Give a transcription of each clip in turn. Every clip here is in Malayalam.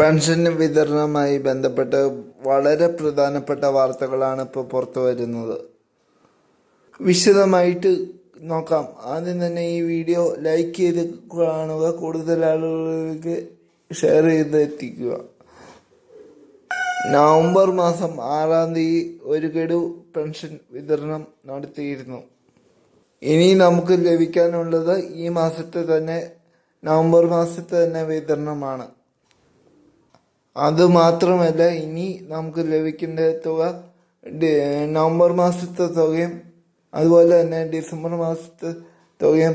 പെൻഷൻ വിതരണവുമായി ബന്ധപ്പെട്ട് വളരെ പ്രധാനപ്പെട്ട വാർത്തകളാണ് ഇപ്പോൾ പുറത്തു വരുന്നത്. വിശദമായിട്ട് നോക്കാം. ആദ്യം തന്നെ ഈ വീഡിയോ ലൈക്ക് ചെയ്ത് കാണുക കൂടുതൽ ആളുകളിലേക്ക് ഷെയർ ചെയ്ത് എത്തിക്കുക. നവംബർ മാസം ആറാം തീയതി ഒരു ഗഡു പെൻഷൻ വിതരണം നടത്തിയിരുന്നു. ഇനി നമുക്ക് ലഭിക്കാനുള്ളത് ഈ മാസത്തെ തന്നെ നവംബർ മാസത്തെ തന്നെ വിതരണമാണ്. അത് മാത്രമല്ല ഇനി നമുക്ക് ലഭിക്കേണ്ട തുക നവംബർ മാസത്തെ തുകയും അതുപോലെ തന്നെ ഡിസംബർ മാസത്തെ തുകയും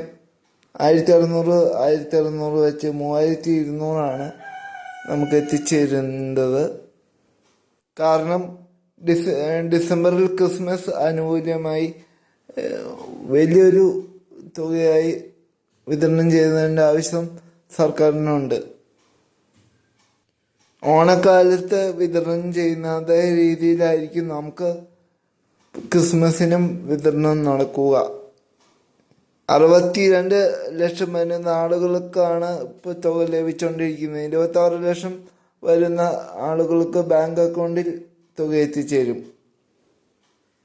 ആയിരത്തി അറുന്നൂറ് ആയിരത്തി അറുന്നൂറ് വെച്ച് മൂവായിരത്തി ഇരുന്നൂറാണ് നമുക്ക് എത്തിച്ചേരുന്നത്. കാരണം ഡിസ ഡിസംബറിൽ ക്രിസ്മസ് ആനുകൂല്യമായി വലിയൊരു തുകയായി വിതരണം ചെയ്യുന്നതിന്റെ ആവശ്യം സർക്കാരിനുണ്ട്. ഓണക്കാലത്ത് വിതരണം ചെയ്യുന്ന അതേ രീതിയിലായിരിക്കും നമുക്ക് ക്രിസ്മസിനും വിതരണം നടക്കുക. അറുപത്തിരണ്ട് ലക്ഷം വരുന്ന ആളുകൾക്കാണ് ഇപ്പോൾ തുക ലഭിച്ചുകൊണ്ടിരിക്കുന്നത് ഇരുപത്തി ആറ് ലക്ഷം വരുന്ന ആളുകൾക്ക് ബാങ്ക് അക്കൗണ്ടിൽ തുക എത്തിച്ചേരും.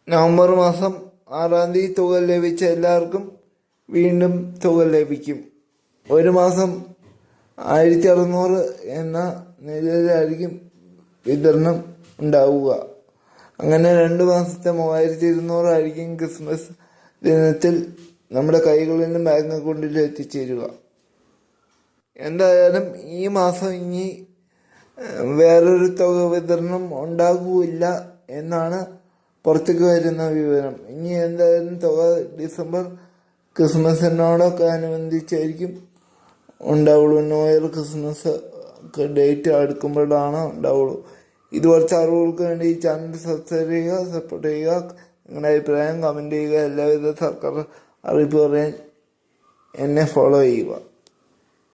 നവംബർ മാസം ആറാം തീയതി തുക ലഭിച്ച എല്ലാവർക്കും വീണ്ടും തുക ലഭിക്കും. ഒരു മാസം ആയിരത്തി അറുന്നൂറ് എന്ന നിലയിലായിരിക്കും വിതരണം ഉണ്ടാവുക. അങ്ങനെ രണ്ട് മാസത്തെ മൂവായിരത്തി ഇരുന്നൂറായിരിക്കും ക്രിസ്മസ് ദിനത്തിൽ നമ്മുടെ കൈകളിൽ നിന്നും ബാങ്ക് അക്കൗണ്ടിൽ എത്തിച്ചേരുക. എന്തായാലും ഈ മാസം ഇനി വേറൊരു തുക വിതരണം ഉണ്ടാകുകയില്ല എന്നാണ് പുറത്തേക്ക് വരുന്ന വിവരം. ഇനി എന്തായാലും തുക ഡിസംബർ ക്രിസ്മസിനോടൊക്കെ അനുബന്ധിച്ചായിരിക്കും ഉണ്ടാവുള്ളൂ. ന്യൂ ഇയർ ക്രിസ്മസ് ഡേറ്റ് അടുക്കുമ്പോഴാണ് ഉണ്ടാവുള്ളൂ. ഇതുപോലത്തെ അറിവുകൾക്ക് വേണ്ടി ഈ ചാനൽ സബ്സ്ക്രൈബ് ചെയ്യുക സപ്പോർട്ട് ചെയ്യുക നിങ്ങളുടെ അഭിപ്രായം കമന്റ് ചെയ്യുക എല്ലാവിധ സർക്കാർ അറിയിപ്പ് പറയാൻ എന്നെ ഫോളോ ചെയ്യുക.